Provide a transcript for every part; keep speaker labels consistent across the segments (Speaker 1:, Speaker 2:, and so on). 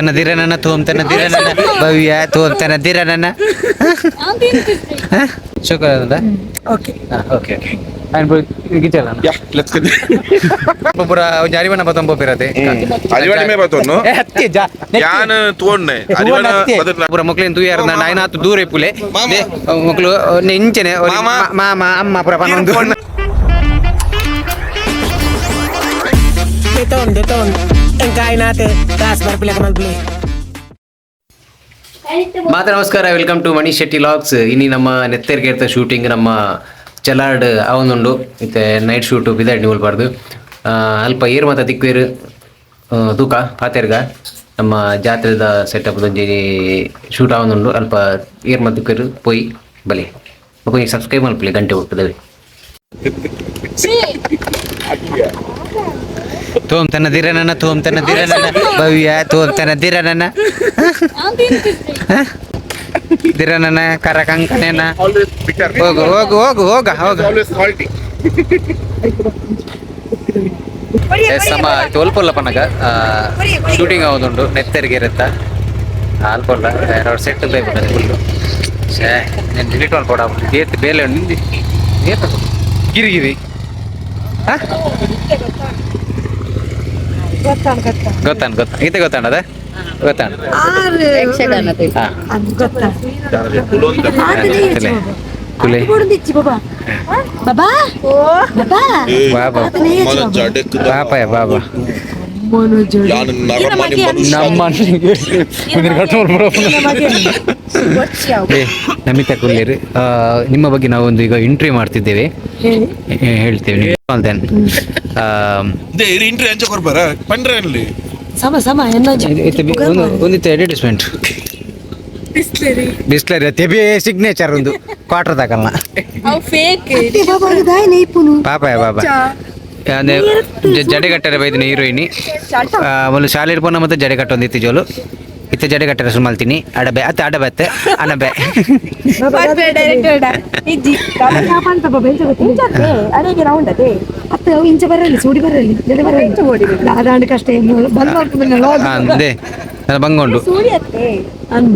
Speaker 1: ತನ್ನದಿರ ನನ್ನ ತೋಮ್ತನದಿರ ನನ್ನ ಭವ್ಯ ತೋಮ್ತನದಿರ ನನ್ನ. ಶುಕ್ರ
Speaker 2: ಓಕೆ.
Speaker 1: ಓಕೆ ಆ್ಯಂಡ್ ಗಿಚಲ್ಲ
Speaker 3: ಯಾ ಲೆಟ್ಸ್ ಗೋ
Speaker 1: ಪೂರ ಜಾರಿವನ ಬತಂಬ ಪಿರತೆ
Speaker 3: ಅಲಿವಡೆ ಮೇ
Speaker 1: ಬತೋನು ಹತ್ತಿ ಜಾ ಅಮ್ಮ ಪುರ ಪನ್ನೊಂದು
Speaker 2: Ang kain natin. Tapos barpila ka mag-play.
Speaker 1: ಮಾತ ನಮಸ್ಕಾರ welcome to Mani Shetty logs ಇನ್ನು ನಮ್ಮ ನೆತ್ತೇರ್ಗೆ ಇರ್ತ ಶೂಟಿಂಗ್ ನಮ್ಮ ಚಲಾರ್ಡ್ ಅವನುಂಡು ಮತ್ತೆ ನೈಟ್ ಶೂಟು ಬಿದಾಡ್ ನಿಲ್ಬಾರ್ದು ಅಲ್ಪ ಏರ್ ಮತ್ತು ತಿಕ್ವೇರು ತೂಕ ಪಾತೆರ್ಗ ನಮ್ಮ ಜಾತ್ರೆದ ಸೆಟಪ್ ಒಂಜಿ ಶೂಟ್ ಅವನೊಂದು ಅಲ್ಪ ಏರ್ ಮತ್ತು ತಿಕ್ವೇರು ಪೋಯಿ ಬಲಿ ಕೊಂಚ ಸಬ್ಸ್ಕ್ರೈಬ್ ಮಾಡ್ಲಿ ಗಂಟೆ ಹೋಗ್ತದೆ ತೋಮ್ ತನ್ನ ದಿರನನ ತೋಮ್ ತನ್ನ ದಿರನನ ಭವ್ಯ ತೋಮ್ತನ ತನ್ನ ದಿರೆನನ ದಿರನನ ಕರ ಕಂಕನೇನ ಹೋಗು ಹೋಗು ಹೋಗು, ಹೋಗ ಹೋಗ.
Speaker 3: ಆಲ್ವೇಸ್ ಸಾಲ್ಟಿ
Speaker 1: ಸಮ ಅಲ್ಪಲ್ಲ ಪನಗ. ಶೂಟಿಂಗ್ ಆಗೋದುಂಡು ನೆತ್ತರಿಗೆ ಇರುತ್ತ? ಅಲ್ಪಲ್ಲ ಎರಡು ಸೆಟ್ ಬೇಕು ಫುಲ್ಲು ಶೇ నేను ಡಿಲೀಟ್ ಮಾಡ್ಕೊಡ ಏತ್ ಬೇಲೆ ನಿಂದಿ. ಗಿರಿಗಿರಿ ಹಾ?
Speaker 2: ಗೊತ್ತಾണ് ಗೊತ್ತಾ
Speaker 1: ಗೊತ್ತಾನ ಗೊತ್ತ ಈತೆ ಗೊತ್ತಾಣದ ಗೊತ್ತಾಣ
Speaker 2: ಅದು ಗೊತ್ತಾ
Speaker 1: ತಲೆ ಕುಲೆ.
Speaker 2: ಕೊಡುದಿಚ್ಚಿ ಬಾಬಾ. ಬಾಬಾ. ಬಾಬಾ.
Speaker 1: ನಮಿತಾ ಕುಲ್ಲೇರಿ ನಿಮ್ಮ ಬಗ್ಗೆ ನಾವೊಂದು ಈಗ ಇಂಟ್ರಿ ಮಾಡ್ತಿದ್ದೇವೆ. ಹೇಳ್ತೇವೆ ಒಂದಿತ್ತು ಅಡ್ವರ್ಟೈಸ್ಮೆಂಟ್ ಬಿಸ್ಲರಿ. ತೆಬಿ ಸಿಗ್ನೇಚರ್ ಒಂದು ಕ್ವಾರ್ಟರ್
Speaker 2: ತಕಲ್ನ
Speaker 1: ಪಾಪಾಯ ಬಾಬಾ ಜಡೆ ಕಟ್ಟರೆ ಬೈದಿನ ಹೀರೋಯಿನಿ. ಒಂದು ಶಾಲೆ ಇಡ್ಕೊಂಡು ಮತ್ತೆ ಜಡೆ ಕಟ್ಟೊಂದಿತ್ತು ಜೋಲು. ಜೋಲು ಇತ್ತ ಜಡೆಗಟ್ಟರೆ ಸುಮಲ್ತೀನಿ ಅಡಬೆ ಅತ್ತೆ ಅಡಬೆ ಅನಬೆ.
Speaker 2: ಅತ್ತ ಜಡೆ ಬಂದ
Speaker 1: ಅಂದೆ. ನನ್ನ ಬಂಗೊಂಡು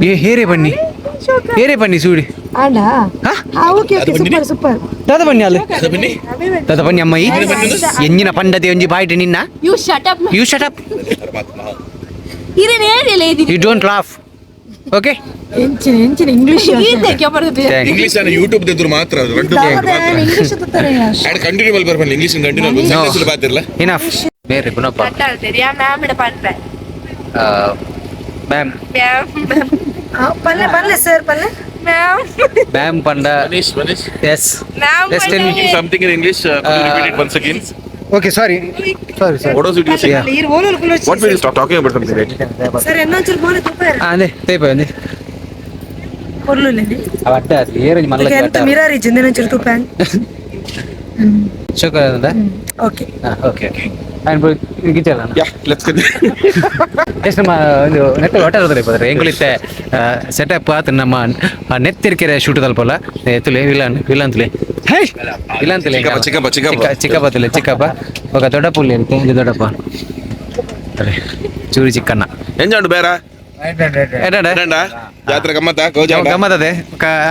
Speaker 1: ಏ ಹೇರೆ ಬನ್ನಿ. ಹೇರೆ ಬನ್ನಿ ಸೂಡಿ.
Speaker 2: ಆಂಡ
Speaker 1: ಹಾ?
Speaker 2: Okay okay super super.
Speaker 1: ದಾದ ಬನ್ನಿ ಅಲ್ಲಿ. ದಾದ ಬನ್ನಿ. ಅಮ್ಮಯಿ ಎಂಜಿನ ಪಂಡದೆ ಒಂಜಿ ಬಾಯ್ಟ್ ನಿನ್ನ?
Speaker 4: You shut up you shut up
Speaker 1: you don't laugh okay
Speaker 2: ಎಂಚಿನ ಎಂಚಿನ ಇಂಗ್ಲಿಷ್
Speaker 3: ಇಂಗ್ಲಿಷ್ ಅನ್ನ ಯೂಟ್ಯೂಬ್ ದೆದ್ರು ಮಾತ್ರ ಅದು ಮಾತ್ರ.
Speaker 2: ಇಂಗ್ಲಿಷ್
Speaker 3: ಆಡ್ ಕಂಟಿನ್ಯೂ ಮಲ್ ಬರ್ಬಲ್ಲ ಇಂಗ್ಲಿಷ್ ಕಂಟಿನ್ಯೂ
Speaker 1: No.
Speaker 3: ಸೆಂಟೆನ್ಸ್ ಬಾತಿರಲ್ಲ
Speaker 1: ಇನಫ್ ಬೇರೆ ಗುಣಪ್ಪ
Speaker 4: ಮಾತಾಡ್ತೀರಿ ಆ ಮ್ಯಾಮ್ ಇಡ ಪಾತ್ರ
Speaker 1: ಮ್ಯಾಮ್
Speaker 2: ಪಲ್ಲೆ ಪಲ್ಲೆ ಸರ್ ಪಲ್ಲೆ.
Speaker 4: ಮ್ಯಾಮ್
Speaker 1: ಮ್ಯಾಮ್ ಪಂಡ.
Speaker 3: Manish Manish.
Speaker 1: Yes
Speaker 4: ma'am
Speaker 1: Yes, tell me.
Speaker 3: something in repeat it once you repeat it once again
Speaker 1: okay sorry sorry sir
Speaker 3: what was it you saying
Speaker 2: ಇರ್ ಓಲೋಲ್ ಕುಲೋ
Speaker 3: what were you stop talking about something right
Speaker 2: sir ಎನ್ನೊಂಚೂರು ಬೋಲೆ ತುಪ್ಪರ್
Speaker 1: ಅಂದೆ ತೇಪ ಅಂದೆ
Speaker 2: ಕೊರ್ಲುಲೆ
Speaker 1: ಅವ ಅಡ್ಡ ಏರಂಜಿ ಮಲ್ಲ
Speaker 2: ಎಂತ mirror ಇಜ್ಜಿ ಒಂಚೂರು ತುಪ್ಪ
Speaker 1: ಶುಕ್ರ ಅಂದ
Speaker 2: ಓಕೆ
Speaker 1: ಓಕೆ ಓಕೆ ఆయన ಗಿಚ್ಚಲ್ಲ
Speaker 3: yeah let's get
Speaker 1: ಎಷ್ಟು ನಮ್ಮ ಒಂದು ನೆತ್ತ ಹೊಟ್ಟೆ ಹೋದ್ರೆ ಬದ್ರೆ ಎಂಗುಳಿತ್ತೆ ಸೆಟಪ್ ಆತ ನಮ್ಮ ನೆತ್ತಿರ್ಕೆರೆ ಶೂಟ್ ತಲುಪಲ್ಲ ತುಲೆ ವಿಲನ್ ವಿಲನ್ ತುಲೆ ಹೇ ಅಂತಿಲ್ಲ ತುಲೆ
Speaker 3: ಚಿಕ್ಕಪ್ಪ, ಚಿಕ್ಕಪ್ಪ, ಚಿಕ್ಕಪ್ಪ.
Speaker 1: ಚಿಕ್ಕಪ್ಪ ತುಲೆ ಚಿಕ್ಕಪ್ಪ. ಇವಾಗ ದೊಡ್ಡ ಇಲ್ಲಿ ಇರುತ್ತೆ ಇದು ದೊಡ್ಡಪ್ಪ. ಚೂರಿ ಚಿಕ್ಕಣ್ಣ.
Speaker 3: ಬೇರ? ಜಾತ್ರೆ ಗಮ್ಮತ್ತ?
Speaker 1: ಗಮ್ಮತ್ತದೆ?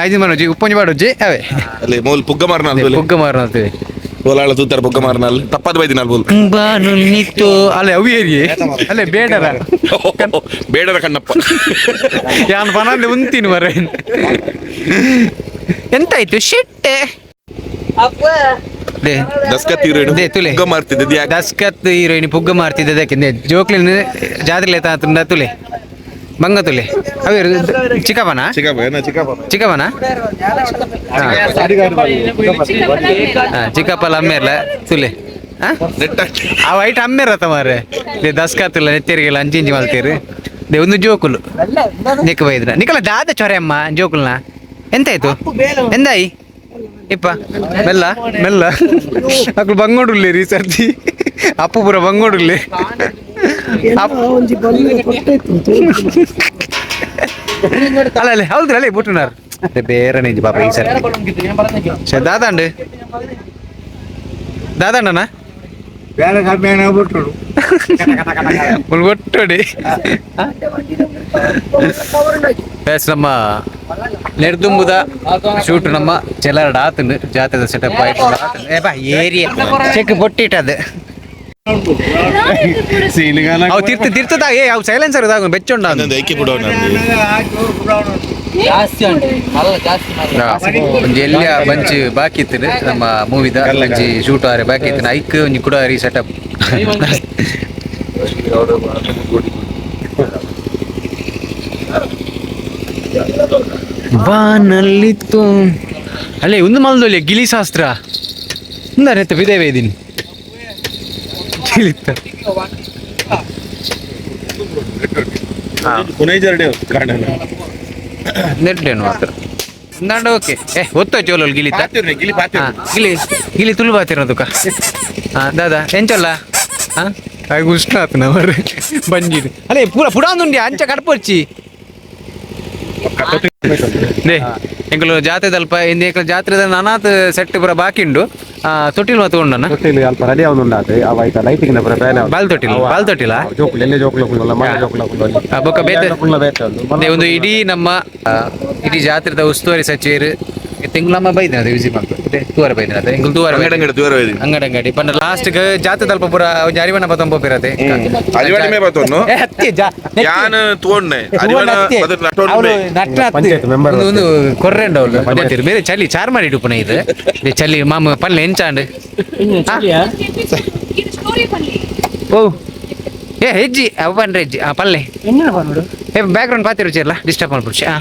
Speaker 1: ಐದು ಮನೋಜಿ ಉಪ್ಪಂಜಿ ಬಾಡೋಜಿ ಅವೇ.
Speaker 3: ಅಲ್ಲಿ ಮೂಲ್ ಪುಗ್ಗ ಮಾರನ ತೂತಾರ ತಪ್ಪದ ಬೈದಿನ
Speaker 1: ಬಾನು ನಿತ್ತು ಅಲ್ಲೇ ಅವು ಏರಿ ಅಲ್ಲೇ ಬೇಡರ.
Speaker 3: ಬೇಡರ ಕಣ್ಣಪ್ಪ.
Speaker 1: ಯಾನ್ ಪನಂದೆ ಉಂತೀನಿ ಮರ. ಎಂತಾಯ್ತು? ಶಿಟ್ಟೆ.
Speaker 3: ದಸ್ಕತ್ ಹೀರೋಯಿನ್
Speaker 1: ದೇ ತುಲೆ.
Speaker 3: ಪುಗ್ಗ ಮಾರ್ತಿದ್ದೆ ಯಾಕೆ
Speaker 1: ದಸ್ಕತ್ ಹೀರೋಯಿನ್ ಪುಗ್ಗ ಮಾಡ್ತಿದ್ದೆ ಅದಕ್ಕೆ ಜೋಕ್ಲಿನ ಜಾತ್ರೆ ತಂದ ತುಲೆ. ಬಂಗ ತುಲೆ. ಅವೇ ಚಿಕ್ಕಪ್ಪನ?
Speaker 3: ಚಿಕ್ಕಪ್ಪ ಚಿಕ್ಕಪ್ಪ?
Speaker 1: ಚಿಕ್ಕಪ್ಪನ? ಚಿಕ್ಕಪ್ಪಲ್ಲ ಅಮ್ಮೇರ್ಲ ತುಲೆ. ಆ ವೈಟ್ ದೇ ದಸ್ಕತ್ತಲ್ಲ ನೆತ್ತೇರಿಗೆಲ್ಲ ಅಂಚಿ ಇಂಚಿ ಮಲ್ತೀರಿ ದೇ ಒಂದು ಜೋಕುಲು. ನಿಕ್ಕ ಬೈದ್ರ ನಿಕ್ಕಲ್ಲ ದಾದ ಚೊರೆ ಅಮ್ಮ ಜೋಕುಲ್ನ. ಎಂತಾಯ್ತು? ಎಂದಾಯಿ? ಇಪ್ಪ ಮೆಲ್ಲ ಮೆಲ್ಲ ಅಕ್ಳು ಬಂಗೋಡುಲ್ಲೆ ರೀ ಸರ್ತಿ ಅಪ್ಪು ಪುರ ಬಂಗೋಡುಲ್ಲೆ ಅಪ್ಪ
Speaker 2: ಒಂಜಿ ಬಲ್ಲೆ ಕೊಟ್ಟೈತು
Speaker 1: ಅಲ್ಲ ಅಲ್ಲೇ ಹೌದ್ರಿ ಅಲ್ಲೇ ಬಿಟ್ಟುನಾರ್ ಅದೇ ಬೇರೆ ನಿಜ ಪಾಪ ಈ ಸರ್ ದಾದಾಂಡು ದಾದಾಂಡನ
Speaker 5: ಬೇರೆ ಕಮ್ಮಿ ಬಿಟ್ರು
Speaker 1: ಮುಲ್ ಕೊಟ್ಟೋಡಿ ಎಸ್ ನಮ್ಮ ನೆರ್ದುಂಬುದ ಶೂಟ್ ನಮ್ಮ ಚೆಲ್ಲರಡ್ ಆತನು ಜಾತದ ಸೆಟಪ್ ಆಯ್ತು. ಏ ಬಾ ಏರಿಯಾ ಚೆಕ್ ಪೊಟ್ಟಿಟ್ಟದು ಅವು ತಿರ್ತ ತಿರ್ತದ ಏ ಅವು ಸೈಲೆನ್ಸರ್ ಇದಾಗ ಬೆಚ್ಚೊಂಡ
Speaker 3: ಅದೊಂದು ಐಕಿ ಬಿಡೋ
Speaker 1: ಒಂಜಿ ಎಲ್ಲಿಯ ಬಂಚ್ ಬಾಕಿ ಇತ್ತು ನಮ್ಮ ಮೂವಿದ ಒಂಜಿ ಶೂಟ್ ಆರೆ ಬಾಕಿ ಇತ್ತು ಐಕ್ ಒಂಜಿ ಕೂಡ ರೀ ಸೆಟಪ್ ಬಾನಲ್ಲಿತ್ತು ಅಲ್ಲೇ ಒಂದು ಮಲ್ದೊಲ್ಲೆ ಗಿಲಿ ಶಾಸ್ತ್ರ. ಅಂದರೆ ಬಿದೇವೆ
Speaker 3: ವೇದಿನ್.
Speaker 1: ನೆಟ್ಟೇನು ಮಾತ್ರ. ಓಕೆ. ಏ ಒತ್ತ ಚೋಲಲ್
Speaker 3: ಗಿಲಿ
Speaker 1: ಗಿಲಿ ಗಿಲಿ ತುಳು ಬಾತಿರೋದು ಹಾ ದಾದಾ ಎಂಚಲ್ಲ? ಹಾಗೆ ಉಷ್ಣ ಆತು ನವರ್ ಬಂಜಿಡು ಅಲ್ಲೇ ಪೂರ ಪುಡಾಂದುಂಡಿ ಅಂಚ ಕಡ್ಪೊಚ್ಚಿ ದೇ ಎಂಕಲು ಜಾತ್ರೆ ದಲ್ಪ ಇಂದ ಎಂಕಲು ಜಾತ್ರೆದ ನಾನಾತ್ ಸೆಟ್ ಪೂರ ಬಾಕಿ ಉಂಡು. ತೊಟ್ಟಿಲ್ ಮಾತು ಉಂಡನ?
Speaker 5: ತೊಟ್ಟಿಲು ಅಲ್ಪ ರೆಡಿ ಆ ಅವ ಆಯ್ತಾ? ಲೈಟಿಂಗ್ ಪುರ ಬೇನೆ
Speaker 1: ಬಾಲ್ ತೊಟ್ಟಿಲ್ ಬಾಲ್ ತೊಟ್ಟಿಲ?
Speaker 5: ಜೋಕುಲು ಎಲ್ಲಿ ಜೋಕುಲ ಕುಲ್ಲ ಮನೆ ಜೋಕುಲ ಕುಲ್ಲ
Speaker 1: ಬೊಕ್ಕ ಬೇತೆ.
Speaker 5: ಒಂದು
Speaker 1: ಇಡೀ ನಮ್ಮ ಇಡೀ ಜಾತ್ರೆದ ಉಸ್ತುವಾರಿ ಸಚಿವರು ತಿಂಗಳಮ್ಮ ಬೈದಿನದ ವಿಸಿ ಮಾಡ್ತು ತೂವರೆ ಬೈದಿನದ ಎಂಕಲ್ ತೂವರೆ ಬೈದಿನ.
Speaker 3: ಅಂಗಡಿ ದೂರ ಹೋಯ್ತು
Speaker 1: ಅಂಗಡಿ ಅಂಗಡಿ ಪಂಡ ಲಾಸ್ಟ್ ಜಾತ್ರೆ ತಲ್ಪ ಪೂರ ಒಂಜಿ ಅರಿವಣ್ಣ ಪತಂ ಪೋಪಿರತೆ
Speaker 3: ಅರಿವಾಡಿ ಮೇ ಬತ್ತೊನ್ನು
Speaker 1: ಏ, ಹತ್ತಿ ಜಾ ನೆತ್ತಿ.
Speaker 3: ಯಾನ್ ತೋಡ್ನೆ
Speaker 1: ಹೂವ
Speaker 3: ಅರಿವಾಣ
Speaker 1: ನತ್ತಿ.
Speaker 3: ಬದಲು ನಟೋನ್
Speaker 1: ಅವ್ಳು
Speaker 3: ಮೇ
Speaker 1: ನಟ್ಟ ಹತ್ತಿ.
Speaker 5: ಪಂಚಾಯತ್ member
Speaker 1: ಒಂದು- ಒಂದು ಕೊರ್ರೆಂಡ ಅವಳು ಪಂಚಾಯತ್ ಬೇರೆ ಚಳಿ ಚಾರ್ ಮಾಡಿ ಪುನಃ ಇದು ಇದು ಚಳಿ ಮಾಮ ಪಲ್ಲೆ ಎಂಚಾಂಡ್
Speaker 4: ಸ್ಟೋರಿ ಬನ್ನಿ
Speaker 1: ಓ ಏ ಹೆಜ್ಜಿ ಅವ ಬಂದ್ರೆ ಹೆಜ್ಜಿ ಆ ಪಲ್ಲೆ ಏ ಬ್ಯಾಕ್ ಗ್ರೌಂಡ್ ಪಾತಿ ರುಚಿ ಅಲ್ಲ ಡಿಸ್ಟರ್ಬ್ ಮಾಡ್ಬಿಡ್ಸಿ ಆ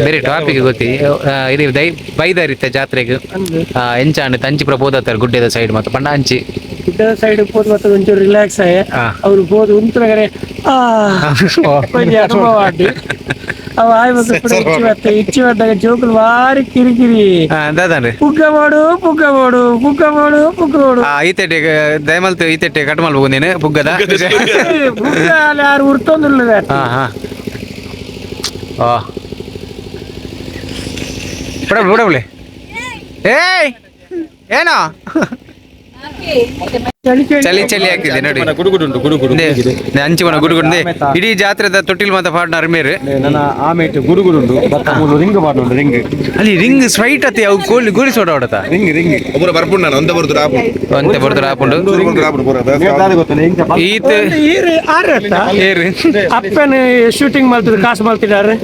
Speaker 1: ಬೇರೆ ಟಾಪಿಕ್ ಗೊತ್ತಿ? ಆ, ಇದು ದೈ ಬೈದಾರಿತ್ತ ಜಾತ್ರೆಗೆ ಆ, ಎಂಚಾಂಡ್ ತಂಚಿ ಪೂರ ಬೋದತ್ತಾರ ಗುಡ್ಡೆದ ಸೈಡ್ ಮತ್ತು ಪಂಡ ಅಂಚಿ
Speaker 6: ಗುಡ್ಡದ ಸೈಡ್ ಹೋದ್ ಮತ್ತೆ ಒಂಚೂರು ರಿಲ್ಯಾಕ್ಸ್ ಆಯೆ
Speaker 1: ಆ.
Speaker 6: ಅವ್ರು ಹೋದ್ ಉಂತರಗರೆ ಅನುಭವ ಆಡಿ ಅವ ಆಯ್ ಇಚ್ಚಿ ಮತ್ತೆ ಇಚ್ಚಿ ಬಂದಾಗ ಜೋಕುಲು ಭಾರಿ ಕಿರಿಕಿರಿ. ಪುಗ್ಗ ಮಾಡು ಪುಗ್ಗ ಮಾಡು ಪುಗ್ಗ ಮಾಡು ಪುಗ್ಗ ಮಾಡು.
Speaker 1: ಆ ಈತೆಟ್ಟೆ ದಯಮಲ್ತು ಈತೆಟ್ಟೆ ಕಟ್ ಮಲ್ ನೀನು
Speaker 6: ಪುಗ್ಗದ? ಪುಗ್ಗ ಅಲ್ಲಿ ಯಾರು ಉರ್ತೊಂದಿಲ್ಲ
Speaker 1: ఓ ఇప్పుడు ఇప్పుడు ఏయ్ ఏనా ಚಳಿ ಚಳಿ. ಆಗ್ತಿದೆ ನೋಡಿ.
Speaker 5: ಗುಡುಗುಡು
Speaker 1: ದೇ, ದೇ ಅಂಚಿ ಮನ ಗುಡುಗುಂಡೆ ಇಡೀ ಜಾತ್ರೆದ ತೊಟ್ಟಿಲ್ ಮಾತ ಪಾಡ್ನ ಅರ್ಮೇರು.
Speaker 5: ನನ್ನ ಆಮೇಟ್ ಗುಡುಗುಡುಂಡು ಬತ್ತ ಮೂಲು ರಿಂಗ್ ಮಾಡುಂಡು ರಿಂಗ್.
Speaker 1: ಅಲ್ಲಿ ರಿಂಗ್ ಸ್ವೈಟ್ ಅತಿ ಅವು ಕೋಲಿ ಗೋಲಿ ಸೋಡ ಹೊಡತ?
Speaker 5: Ring ring.
Speaker 3: ಒಬ್ಬರು ಬರ್ಪುಂಡು ನಾನು ಒಂದೇ ಬರ್ದು ರಾಪು. ಒಂದೇ ಬರ್ದು
Speaker 5: ರಾಪುಂಡು.
Speaker 1: ಈತ ಏರಿ
Speaker 6: ಅಪ್ಪನ ಶೂಟಿಂಗ್ ಮಾಡ್ತಿದ್ರು ಕಾಸು ಮಾಡ್ತಿದ್ದಾರೆ.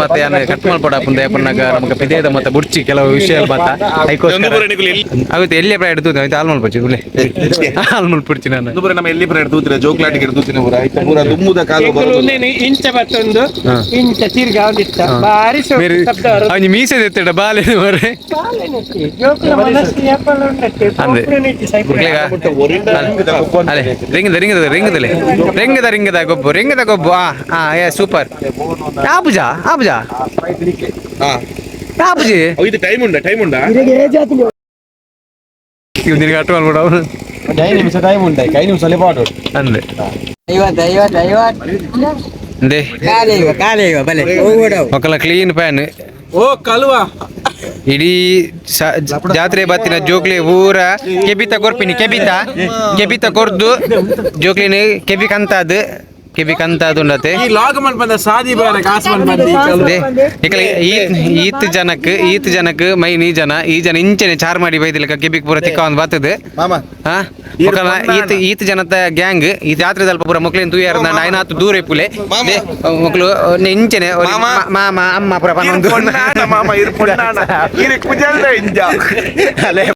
Speaker 1: ಮತ್ತೆ ಯಾನ ಕಟ್ ಮಾಡ್ಕೊಡ ಪುಂದೆ ಪನ್ನಾಗ ನಮಗೆ ಮತ್ತೆ ಬುಡ್ಚಿ ಕೆಲವು ವಿಷಯ ಮಾತ ಅದಕ್ಕೋಸ್ಕರ ಆಗುತ್ತೆ ಎಲ್ಲಿ ಪ್ರಾಯ ಹಿಡಿದು ಆಯ್ತು ಆಲ್ಮಲ್ ಪಚ್ಚಿ ಗುಲೆ ಆಲ್ಮಲ್ ನಾನು.
Speaker 3: ಒಂದು ನಮ್ಮ ಎಲ್ಲಿ ಪರ ತೂತಿರ ಜೋಕ್ಲಾಟಿಗೆ ಹಿಡ್ದೂತಿನ ಪೂರ ಆಯ್ತು? ಪೂರ ದುಮ್ಮುದ ಕಾಲು ಬರೋದು.
Speaker 6: ಇಂಚ ಬತ್ತೊಂದು ಇಂಚ ತಿರ್ಗ
Speaker 1: ಬೇರೆ
Speaker 6: ಶಬ್ದ.
Speaker 1: ಅವನಿ ಮೀಸೆ ಎತ್ತಡ ಬಾಲೆ ಮರೆ
Speaker 6: ಕಾಲೇನಕ್ಕೆ? ಜೋಕುಲ ಮನಸ್ಸು ಯಾಪಲ್ಲ
Speaker 1: ರಿಂಗದ ರಿಂಗದ ರಿಂಗದ ರಿಂಗದ ಗೊಬ್ಬು ರಿಂಗದ ಗೊಬ್ಬು ಆ ಹಾ ಸೂಪರ್. ಆಬುಜ ಆಬುಜ
Speaker 3: ಹಾ
Speaker 1: ಆಬುಜಿ
Speaker 3: ಇದು ಟೈಮ್ ಉಂಡ ಟೈಮ್ ಉಂಡ
Speaker 1: ಇವ್ ನಿನಗೆ ಅಟ್ಟು ಮಾಡ್ಬಿಡ ಅವನು
Speaker 5: ಐದು ನಿಮಿಷ ಟೈಮ್ ಉಂಟಾಯ್ತು ಐದು ನಿಮಿಷ ಅಲ್ಲಿ ಪಾಡು
Speaker 1: ಅಂದೆ
Speaker 7: ಐವತ್ತು ಐವತ್ತು ಐವತ್ತು
Speaker 1: ಅಂದೆ
Speaker 7: ಕಾಲೇ ಇವ ಕಾಲೇ ಇವ ಬಲೆ
Speaker 1: ಮಕ್ಕಳ ಕ್ಲೀನ್ ಪ್ಯಾನ್
Speaker 6: ಓ ಕಲ್ವಾ
Speaker 1: ಇಡೀ ಸ- ಜಾತ್ರೆ ಬತ್ತಿನ ಜೋಕ್ಲಿ ಊರ ಕೆಬಿತ ಕೊರ್ಪಿನಿ ಕೆಬಿತ ಕೆಬಿತ ಕೊರ್ದು ಜೋಕ್ಲಿನ ಕೆಬಿ ಕಂತಾದ್ ಕೆಬಿ ಕಂತಾದ್ ಉಂಡತೆ.
Speaker 6: ಲಾಗ್ ಮನ್ ಬಂದ ಸಾದಿ ಬೇರೆ ಕಾಸು ಮನ್ ಬಂದಿ.
Speaker 1: ದೇ, ಇಕಲ ಈ- ಈತ್ ಜನಕ್ ಈತ್ ಜನಕ್ ಮೈ ನೀ ಜನ ಈ ಜನ ಇಂಚನೆ ಚಾರ್ ಮಾಡಿ ಬೈದಿಲ್ಲ ಕೆಬಿಕ್ ಪೂರ ತಿಕ್ಕ ಒಂದ್ ಬರ್ತದೆ
Speaker 3: ಮಾಮ
Speaker 1: ಹಾ? ಈತ್ ಈತ್ ಜನತ ಗ್ಯಾಂಗ್ ಈ ಜಾತ್ರೆ ಸ್ವಲ್ಪ ಪೂರ ಮಕ್ಳಿನ ತೂಯಾರ ನಾಯ್ನಾತು ದೂರ ಇಪ್ಪುಲೆ ಮಕ್ಳು ಇಂಚನೆ
Speaker 3: ಮಾಮ.
Speaker 1: ಅಮ್ಮ ಪುರ ಪನ್ನೊಂದು
Speaker 3: ಮಾಮ ಇರು ಪೊನ್ನಾಣ